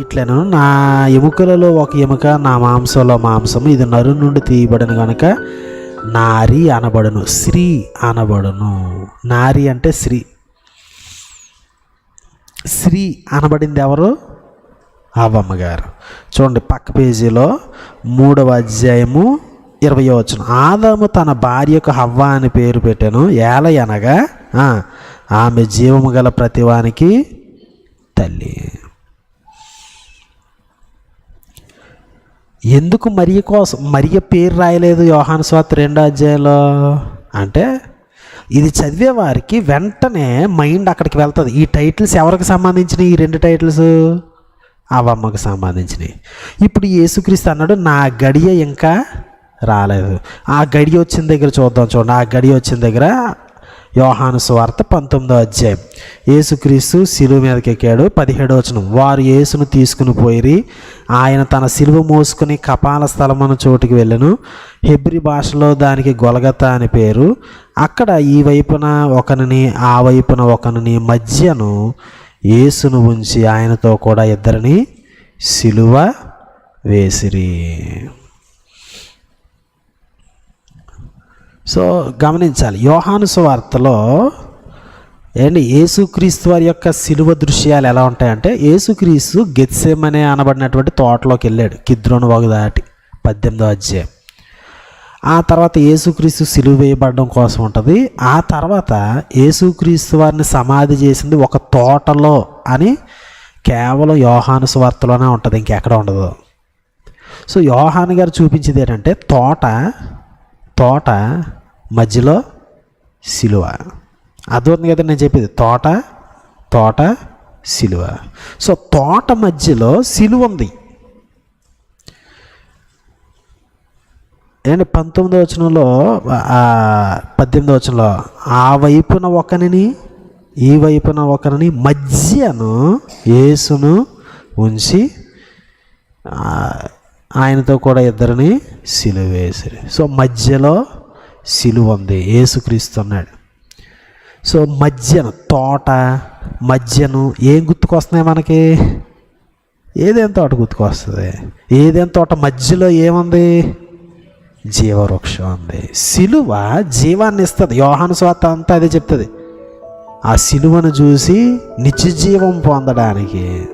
ఇట్లను నా ఎముకలలో ఒక ఎముక నా మాంసంలో మాంసము. ఇది నరు నుండి తీయబడను కనుక నారి అనబడును స్త్రీ అనబడును. నారి అంటే శ్రీ. శ్రీ అనబడింది ఎవరు? అవ్వమ్మ గారు చూడండి పక్క పేజీలో మూడవ అధ్యాయము ఇరవై వచ్చిన ఆదాము తన భార్యకు హవ్వ అని పేరు పెట్టాను ఏల అనగా ఆమె జీవము గల ప్రతివానికి తల్లి. ఎందుకు మరియ కోసం మరియ పేరు రాయలేదు యోహాను స్వార్త రెండో అధ్యాయంలో? అంటే ఇది చదివే వారికి వెంటనే మైండ్ అక్కడికి వెళ్తుంది. ఈ టైటిల్స్ ఎవరికి సంబంధించినవి? ఈ రెండు టైటిల్స్ అవమ్మకు సంబంధించినవి. ఇప్పుడు యేసుక్రీస్తు అన్నాడు నా గడియ ఇంకా రాలేదు. ఆ గడియ వచ్చిన దగ్గర చూద్దాం చూడండి. ఆ గడియ వచ్చిన దగ్గర యోహాను సువార్త పంతొమ్మిదో అధ్యాయం. యేసుక్రీస్తు శిలువ మీదకి ఎక్కాడు. పదిహేడో వచనం. వారు యేసును తీసుకుని పోయిరి. ఆయన తన శిలువ మోసుకుని కపాల స్థలమున చోటుకి వెళ్ళను. హెబ్రి భాషలో దానికి గొలగత అని పేరు. అక్కడ ఈ వైపున ఒకరిని ఆ వైపున ఒకరిని మధ్యను యేసును ఉంచి ఆయనతో కూడా ఇద్దరిని శిలువ వేసిరి. సో గమనించాలి. యోహాను సువార్తలో ఏంటి? యేసుక్రీస్తు వారి యొక్క సిలువ దృశ్యాలు ఎలా ఉంటాయంటే యేసుక్రీస్తు గెత్సేమనే అనబడినటువంటి తోటలోకి వెళ్ళాడు కిద్రోను వాగు దాటి పద్దెనిమిదో అధ్యాయం. ఆ తర్వాత యేసుక్రీస్తు సిలువ వేయబడడం కోసం ఉంటుంది. ఆ తర్వాత యేసుక్రీస్తు వారిని సమాధి చేసింది ఒక తోటలో అని కేవలం యోహాను సువార్తలోనే ఉంటుంది ఇంకెక్కడ ఉండదు. సో యోహాను గారు చూపించేది ఏంటంటే తోట తోట మధ్యలో సిలువ. అర్థమవుతుంది కదా నేను చెప్పేది. తోట తోట సిలువ. సో తోట మధ్యలో సిలువ ఉంది. ఏంటి పంతొమ్మిదో వచనంలో పద్దెనిమిదో వచనంలో ఆ వైపున ఒకరిని ఈ వైపున ఒకరిని మధ్యను యేసును ఉంచి ఆయనతో కూడా ఇద్దరిని సిలువేసిరి. సో మధ్యలో సిలువ ఉంది. ఏసుక్రీస్తు అన్నాడు. సో మధ్యన తోట మధ్యను ఏం గుర్తుకొస్తున్నాయి మనకి? ఏదేం తోట గుర్తుకొస్తుంది? ఏదేం తోట మధ్యలో ఏముంది? జీవవృక్షం ఉంది. సిలువ జీవాన్ని ఇస్తుంది. యోహాను స్వార్త అంతా అదే చెప్తుంది. ఆ సిలువను చూసి నిత్యజీవం పొందడానికి